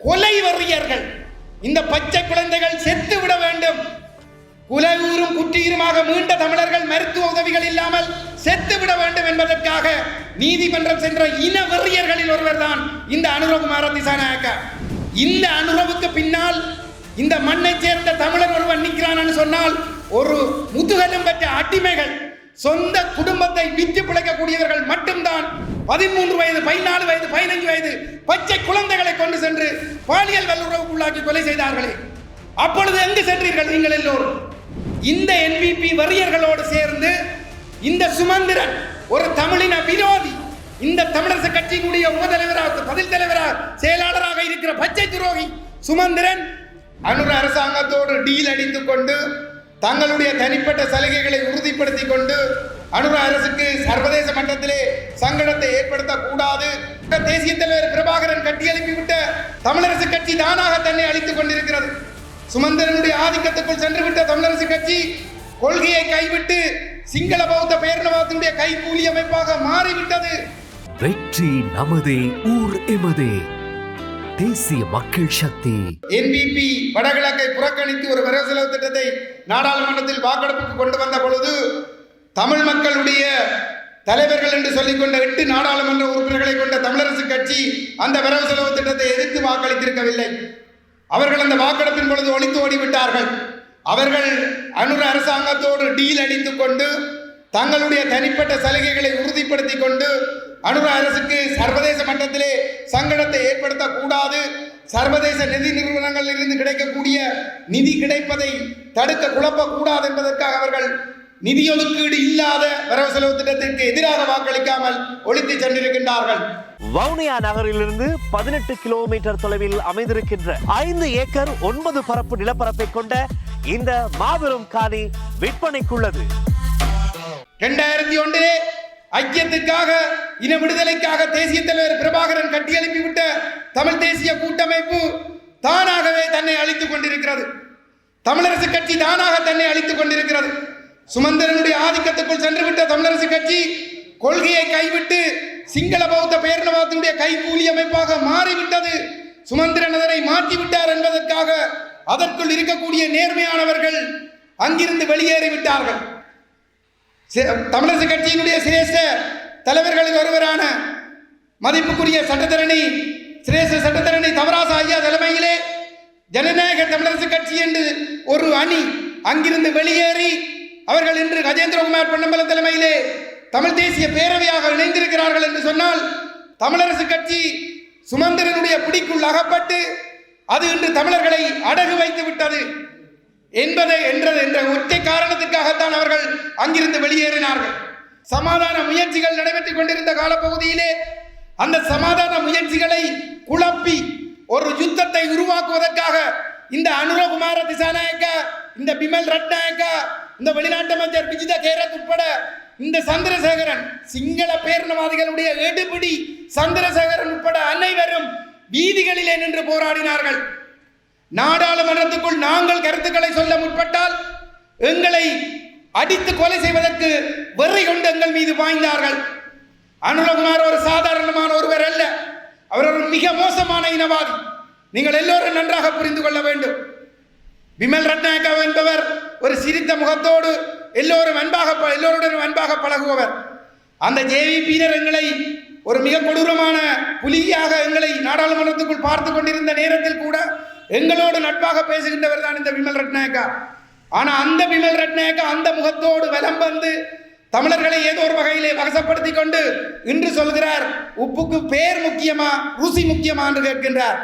கொலை வெறியர்கள். இந்த பச்சை குழந்தைகள் செத்து விட வேண்டும். குலகூரும் குற்றியுமாக மீண்ட தமிழர்கள் மருத்துவ உதவிகள் இல்லாமல் செத்து விட வேண்டும் என்பதற்காக நீதிமன்றம் சென்ற இன வெறியர்களில் ஒருவர் தான் இந்த அனுரகுமார திசாநாயக்கா. இந்த அனுரவுக்கு பின்னால் இந்த மண்ணை சேர்ந்த தமிழர் ஒருவன் நிற்கிறான் சொன்னால் ஒரு முதுகலும் பெற்ற அடிமைகள் சொந்த குடும்பத்தை வித்து பிழைக்கக்கூடியவர்கள் மட்டும்தான் பதிமூன்று வயது பதினாலு வயது பதினஞ்சு வயது பச்சை குழந்தைகளை கொண்டு சென்று பாலியல் வல்லுறவுக்குள்ளாக்கி கொலை செய்தார்களே. அப்பொழுது எங்கு சென்றீர்கள் நீங்கள் எல்லோரும்? இந்த என்பிபி வறியர்களோடு சேர்ந்து இந்த சுமந்திரன் ஒரு தமிழின விரோதி இந்த தமிழரசு கட்சியினுடைய உபதலைவராக பதில் தலைவராக செயலாளராக இருக்கிற பச்சை துரோகி சுமந்திரன் அனுர அரசாங்கத்தோடு டீல் அடித்துக் கொண்டு தங்களுடைய தனிப்பட்ட சலுகைகளை உறுதிப்படுத்திக் கொண்டு அனுர அரசுக்கு சர்வதேச மட்டத்திலே சங்கடத்தை ஏற்படுத்தக்கூடாது. தேசிய தலைவர் பிரபாகரன் கட்டியெழுப்பிவிட்ட தமிழரசு கட்சி தானாக தன்னை அழித்துக் கொண்டிருக்கிறது. சுமந்திரனுடைய ஆதிக்கத்துக்குள் சென்றுவிட்ட தமிழரசு கட்சி கொள்கையை கைவிட்டு சிங்கள பௌத்த பேரினவாதத்தினுடைய கைகூலி அமைப்பாக மாறிவிட்டது. வெற்றி நமதே ஊர் எமதே. தேசிய மக்கள் சக்தி. என்பிபி வடகிழக்கை புறக்கணித்து ஒரு வரவு செலவு திட்டத்தை நாடாளுமன்றத்தில் வாக்கெடுப்புக்கு கொண்டு வந்த பொழுது தமிழ் மக்களுடைய தலைவர்கள் என்று சொல்லிக்கொண்ட எட்டு நாடாளுமன்ற உறுப்பினர்களை கொண்ட தமிழரசு கட்சி அந்த வரவு செலவு திட்டத்தை எதிர்த்து வாக்களித்திருக்கவில்லை. அவர்கள் அந்த வாக்கெடுப்பின் பொழுது ஒழித்து ஓடிவிட்டார்கள். அவர்கள் அனுர அரசாங்கத்தோடு டீல் அடித்துக்கொண்டு தங்களுடைய தனிப்பட்ட சலுகைகளை உறுதிப்படுத்திக் கொண்டு அனுர அரசுக்கு சர்வதேச மட்டத்திலே சங்கடத்தை ஏற்படுத்தக்கூடாது. சர்வதேச நிதி நிறுவனங்களில் இருந்து கிடைக்கக்கூடிய நிதி கிடைப்பதை தடுக்க குழப்பக்கூடாது என்பதற்காக அவர்கள் நிதி ஒதுக்கீடு இல்லாத வரவு செலவு திட்டத்திற்கு எதிராக வாக்களிக்காமல் ஒழித்து சென்றிருக்கின்றார்கள். வவுனியா நகரிலிருந்து பதினெட்டு கிலோமீட்டர் தொலைவில் அமைந்திருக்கின்ற ஐந்து ஏக்கர் ஒன்பது பரப்பு நிலப்பரப்பை கொண்ட இந்த மாபெரும் காணி விற்பனைக்குள்ளது. இரண்டாயிரத்தி ஒன்றிலே ஐக்கியத்துக்காக இன விடுதலைக்காக தேசிய தலைவர் பிரபாகரன் கட்டியெழுப்பிவிட்ட தமிழ் தேசிய கூட்டமைப்பு தானாகவே தன்னை அழித்துக் கொண்டிருக்கிறது. தமிழரசு கட்சி தானாக தன்னை அழித்துக் கொண்டிருக்கிறது. சுமந்திரனுடைய ஆதிக்கத்துக்குள் சென்றுவிட்ட தமிழரசு கட்சி கொள்கையை கைவிட்டு சிங்கள பௌத்த பேரினவாதத்தினுடைய கைகூலி அமைப்பாக மாறிவிட்டது. சுமந்திரன் அதனை மாற்றிவிட்டார் என்பதற்காக அதற்குள் இருக்கக்கூடிய நேர்மையானவர்கள் அங்கிருந்து வெளியேறிவிட்டார்கள். சி- தமிழரசு கட்சியினுடைய சிரேஷ்ட தலைவர்களில் ஒருவரான மதிப்புக்குரிய சட்டத்தரணி சிரேச சட்டத்தரணி தவராச ஐயா தலைமையிலே ஜனநாயக தமிழரசு கட்சி என்று ஒரு அணி அங்கிருந்து வெளியேறி அவர்கள் இன்று கஜேந்திரகுமார் பொன்னம்பலம் தலைமையிலே தமிழ் தேசிய பேரவையாக இணைந்திருக்கிறார்கள் என்று சொன்னால் தமிழரசு கட்சி சுமந்திரனுடைய பிடிக்குள் அகப்பட்டு அது இன்று தமிழர்களை அடகு வைத்து விட்டது என்பதை என்றது என்ற ஒற்றை காரணத்துக்காகத்தான் அவர்கள் அங்கிருந்து வெளியேறினார்கள். சமாதான முயற்சிகள் நடைபெற்றுக் கொண்டிருந்த காலப்பகுதியிலே அந்த சமாதான முயற்சிகளை குழப்பி ஒரு யுத்தத்தை உருவாக்குவதற்காக இந்த அனுரகுமார திசாநாயக்க இந்த பிமல் ரட்நாயக்க இந்த வெளிநாட்டு அமைச்சர் விஜித கேரத் உட்பட இந்த சந்திரசேகரன் சிங்கள பேரினவாதிகளுடைய எடுபிடி சந்திரசேகரன் உட்பட அனைவரும் வீதிகளிலே நின்று போராடினார்கள். நாடாளுமன்றத்துக்குள் நாங்கள் கருத்துக்களை சொல்ல முற்பட்டால் எங்களை அடித்து கொலை செய்வதற்கு வெறி கொண்டு எங்கள் மீது பாய்ந்தார்கள். அனுரகுமார் ஒரு சாதாரணமான ஒருவர் அல்ல. அவர் ஒரு மிக மோசமான இனவாதி. நீங்கள் எல்லோரும் நன்றாக புரிந்து கொள்ள வேண்டும். விமல் ரத்நாயக்கா என்பவர் ஒரு சிரித்த முகத்தோடு எல்லோரும் அன்பாக ப- எல்லோருடனும் அன்பாக பழகுபவர். அந்த ஜேவிபியினர் எங்களை ஒரு மிக கொடூரமான புலியாக எங்களை நாடாளுமன்றத்துக்குள் பார்த்து கொண்டிருந்த நேரத்தில் கூட எங்களோடு நட்பாக பேசுகின்றவர் தான் இந்த விமல் ரத்னாயக்கா ஆனா அந்த விமல் ரட்நாயக்கா அந்த முகத்தோடு வலம் வந்து தமிழர்களை ஏதோ ஒரு வகையிலே வசப்படுத்தி கொண்டு இன்று சொல்கிறார் உப்புக்கு பேர் முக்கியமா ருசி முக்கியமா? என்று கேட்கின்றார்.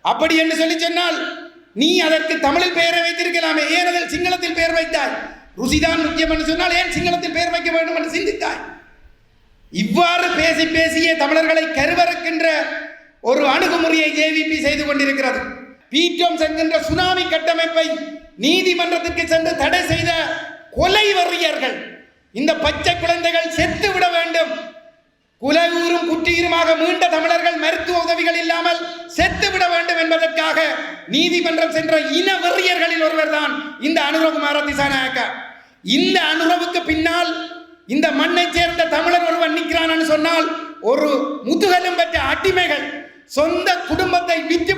அப்படி என்று சொல்லி சொன்னால் நீ அதற்கு தமிழில் பெயரை வைத்திருக்கலாமே ஏன் அதில் சிங்களத்தில் பெயர் வைத்தாய்? ருசிதான் முக்கியம் என்று சொன்னால் ஏன் சிங்களத்தில் பெயர் வைக்க வேண்டும் என்று சிந்தித்தாய்? இவ்வாறு பேசி பேசியே தமிழர்களை கருவறுக்கின்ற ஒரு அணுகுமுறையை ஜேவிபி செய்து கொண்டிருக்கிறது. பீட்டம் சென்கின்ற சுனாமி கட்டமைப்பை நீதிமன்றத்திற்கு சென்று தடை செய்த கொலை வறியர்கள். இந்த பச்சை குழந்தைகள் செத்து விட வேண்டும். குலவூரும் குற்றியுமாக மீண்ட தமிழர்கள் மருத்துவ உதவிகள் இல்லாமல் செத்து விட வேண்டும் என்பதற்காக நீதிமன்றம் சென்ற இன வெறியர்களில் ஒருவர் தான் இந்த அனுரகுமார திசாநாயக்க. இந்த அனுரவுக்கு பின்னால் இந்த மண்ணை சேர்ந்த தமிழர் ஒருவன் நிற்கிறான் சொன்னால் ஒரு முதுகலும் பெற்ற அடிமைகள் சொந்த குடும்பத்தை விற்று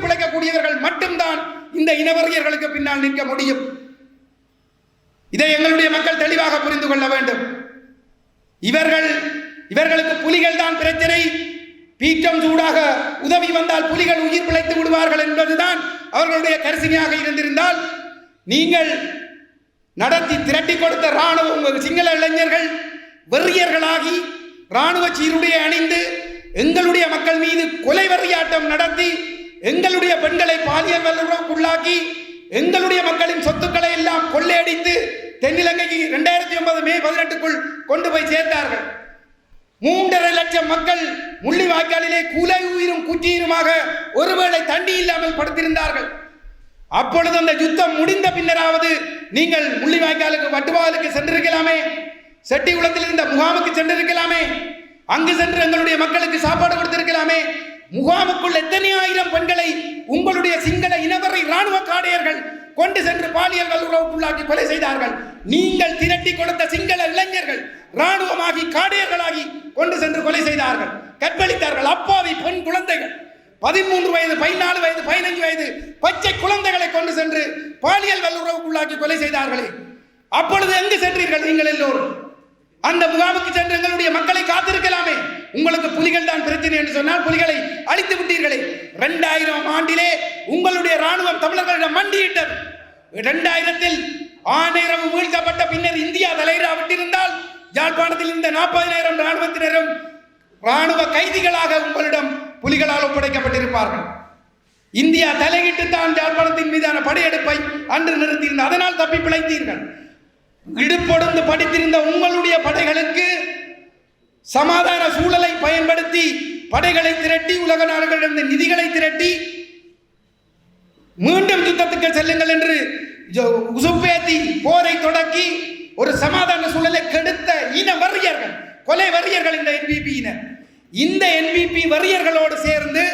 மட்டும்தான் இந்த இனவரியர்களுக்கு பின்னால் நிற்க முடியும். இதை எங்களுடைய மக்கள் தெளிவாக புரிந்து கொள்ள வேண்டும். இவர்கள் இவர்களுக்கு புலிகள் தான் பிரச்சனை. பீற்றம் சூடாக உதவி வந்தால் புலிகள் உயிர் பிழைத்து விடுவார்கள் என்பதுதான் அவர்களுடைய கரிசனையாக இருந்திருந்தால் நீங்கள் நடத்தி திரட்டி கொடுத்த ராணுவ உங்கள் சிங்கள இளைஞர்கள் வெறியர்களாகி ராணுவ சீருடைய அணிந்து எங்களுடைய மக்கள் மீது கொலை வரியாட்டம் நடத்தி எங்களுடைய பெண்களை பாலியல் வல்லுறவுக்குள்ளாக்கி எங்களுடைய மக்களின் சொத்துக்களை எல்லாம் கொள்ளையடித்து தென்னிலங்கைக்கு இரண்டாயிரத்தி ஒன்பது மே பதினெட்டுக்குள் கொண்டு போய் சேர்த்தார்கள். மூன்றரை லட்சம் மக்கள் முள்ளிவாய்க்காலிலே குலை உயிரும் குச்சியுமாக ஒருவேளை தண்டி இல்லாமல் படுத்திருந்தார்கள். அப்பொழுது அந்த யுத்தம் முடிந்த பின்னராவது நீங்கள் முள்ளிவாய்க்காலுக்கு வட்டுவாலுக்கு சென்றிருக்கலாமே? செட்டிகுளத்தில் இருந்த முகாமுக்கு சென்றிருக்கலாமே? அங்கு சென்று எங்களுடைய மக்களுக்கு சாப்பாடு கொடுத்திருக்கலாமே. முகாமுக்குள் எத்தனை ஆயிரம் பெண்களை உங்களுடைய சிங்கள இனவரை ராணுவ காடையர்கள் கொண்டு சென்று பாலியல் வல்லுறவுக்குள்ளாக்கி கொலை செய்தார்கள். நீங்கள் திரட்டி கொடுத்த சிங்கள இளைஞர்கள் ராணுவமாகி காடையர்களாகி கொண்டு சென்று கொலை செய்தார்கள். கற்பழித்தார்கள். அப்பாவி பெண் குழந்தைகள். பதிமூன்று வயது பதினாலு வயது பதினைஞ்சு வயது பச்சை குழந்தைகளை கொண்டு சென்று பாலியல் வல்லுறவுக்குள்ளாக்கி கொலை செய்தார்களே. அப்பொழுது எங்கு சென்றீர்கள் நீங்கள் எல்லோரும்? அந்த முகாமுக்கு சென்று எங்களுடைய மக்களை காத்திருக்கலாமே. உங்களுக்கு புலிகள் தான் பிரச்சனை என்று சொன்னால் புலிகளை அழித்து விட்டீர்களே. இரண்டாயிரம் ஆண்டிலே உங்களுடைய ராணுவம் தமிழர்களிடம் மண்டியிட்டது. இரண்டாயிரத்தில் ஆணையரவு வீழ்த்தப்பட்ட பின்னர் இந்தியா தலையிடா விட்டிருந்தால் யாழ்ப்பாணத்தில் இந்த நாற்பதினாயிரம் ராணுவத்தினரும் ராணுவ கைதிகளாக உங்களிடம் புலிகளால் ஒப்படைக்கப்பட்டிருப்பார்கள். இந்தியா தலையிட்டு தான் யாழ்ப்பாணத்தின் மீதான படையெடுப்பை அன்று நிறுத்தியிருந்தது அதனால் தப்பி பிழைத்தீர்கள். இடுப்பொடுந்து படித்திருந்த உங்களுடைய படைகளுக்கு சமாதான சூழலை பயன்படுத்தி படைகளை திரட்டி உலக நாடுகளிடம் நிதிகளை திரட்டி மீண்டும் யுத்தத்துக்கு செல்லுங்கள் என்று உசுப்பேத்தி போரை தொடக்கி ஒரு சமாதான சூழலை கெடுத்த இன வறியர்கள் கொலை வறியர்கள் இந்த என்பிபியினர் இந்த என்பிபி வறியர்களோடு சேர்ந்து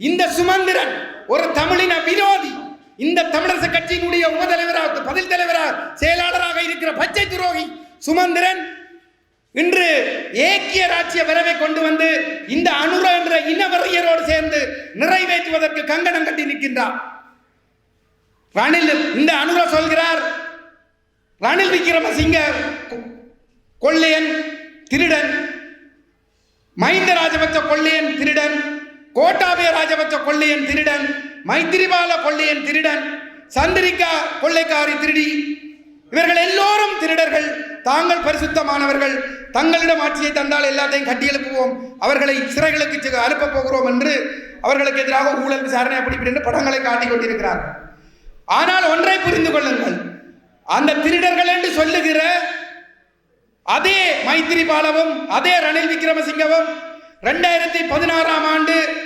இந்த சுமந்திரன் ஒரு தமிழின விரோதி இந்த தமிழரசு கட்சியினுடைய உபதலைவராக பதில் தலைவராக செயலாளராக இருக்கிற பச்சை துரோகி சுமந்திரன் இன்று ஏக்கிய ராட்சிய வரவை கொண்டு வந்து இந்த அனுர என்ற இனவரையரோடு சேர்ந்து நிறைவேற்றுவதற்கு கங்கணம் கட்டி நிற்கின்றார். ரணில் இந்த அனுர சொல்கிறார் ரணில் விக்ரமசிங்க கொள்ளையன் திருடன் மஹிந்த ராஜபக்ச கொள்ளையன் திருடன் கோட்டாபய ராஜபக்ச கொள்ளையன் திருடன் மைத்திரிபால கொள்ளையன் திருடன் சந்திரிக்கா கொள்ளைக்காரி திருடி. இவர்கள் எல்லோரும் திருடர்கள். தாங்கள் பரிசுத்தமானவர்கள். தங்களிடம் ஆட்சியை தந்தால் எல்லாத்தையும் கட்டி எழுப்புவோம். அவர்களை சிறைகளுக்கு செ- அனுப்பப் போகிறோம் என்று அவர்களுக்கு எதிராக ஊழல் விசாரணை அப்படி இப்படி என்று படங்களை காட்டிக் கொண்டிருக்கிறார். ஆனால் ஒன்றை புரிந்து கொள்ளுங்கள். அந்த திருடர்கள் என்று சொல்லுகிற அதே மைத்திரிபாலவும் அதே ரணில் விக்ரமசிங்கவும் ரெண்டாயிரத்தி பதினாறாம் ஆண்டு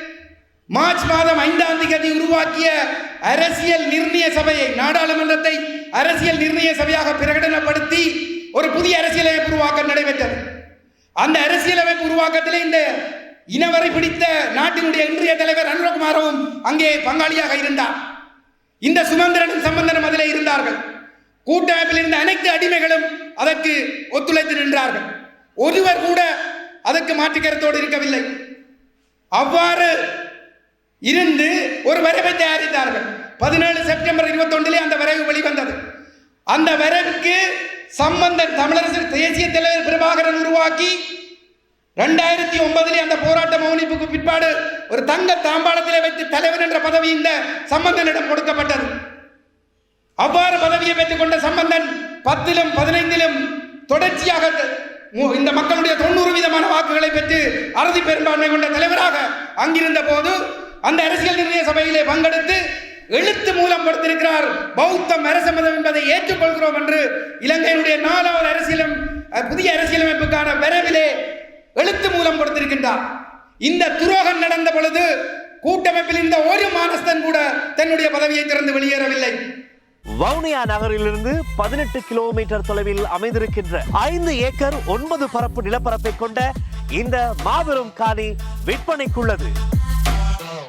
மார்ச் மாதம் ஐந்தாம் தேதி உருவாக்கிய அரசியல் நிர்ணய சபையை நாடாளுமன்றத்தை அரசியல் நிர்ணய சபையாக பிரகடனப்படுத்தி ஒரு புதிய அரசியலமைப்பு உருவாக்கம் நடைபெற்றது. அந்த அரசியலமைப்பு உருவாக்கத்தில் இந்த இனவரை பிடித்த நாட்டினுடைய இன்றைய தலைவர் அனுரகுமாரவும் அங்கே பங்காளியாக இருந்தார். இந்த சுமந்திரனும் சம்பந்தனும் அதில் இருந்தார்கள். கூட்டமைப்பில் இருந்த அனைத்து அடிமைகளும் அதற்கு ஒத்துழைத்து நின்றார்கள். ஒருவர் கூட அதற்கு மாற்று கருத்தோடு இருக்கவில்லை. அவ்வாறு இருந்து ஒரு வரைவை தயாரித்தார்கள். பதினேழு செப்டம்பர் இருபத்தொன்றிலே அந்த வரைவு வெளிவந்தது. அந்த வரைவுக்கு சம்பந்தன் தமிழரசு தேசிய தலைவர் பிரபாகரன் உருவாக்கி ரெண்டாயிரத்தி ஒன்பதிலே அந்த போராட்ட மௌனிப்புக்கு பிற்பாடு ஒரு தங்க தாம்பாளத்திலே வைத்து தலைவர் என்ற பதவி இந்த சம்பந்தனிடம் கொடுக்கப்பட்டது. அவ்வாறு பதவியை பெற்றுக்கொண்ட சம்பந்தன் பத்திலும் பதினைந்திலும் தொடர்ச்சியாக இந்த மக்களுடைய தொண்ணூறு விதமான வாக்குகளை பெற்று அறுதி பெரும்பான்மை கொண்ட தலைவராக அங்கிருந்த போது அந்த அரசியல் நிர்ணய சபையிலே பங்கெடுத்து எழுத்து மூலம் கொடுத்திருக்கிறார் பௌத்தம் அரசமதம் என்பதை ஏற்றுக்கொள்கிறோம் என்று இலங்கையினுடைய நாலாவது அரசியலும் புதிய அரசியலமைப்புக்கான விரைவிலே எழுத்து மூலம் கொடுத்திருக்கின்றார். இந்த துரோகம் நடந்த பொழுது கூட்டமைப்பில் இந்த ஒரு மானஸ்தன் கூட தன்னுடைய பதவியை திறந்து வெளியேறவில்லை. வவுனியா நகரிலிருந்து பதினெட்டு கிலோமீட்டர் தொலைவில் அமைந்திருக்கின்ற ஐந்து ஏக்கர் ஒன்பது பரப்பு நிலப்பரப்பை கொண்ட இந்த மாபெரும் காணி விற்பனைக்குள்ளது.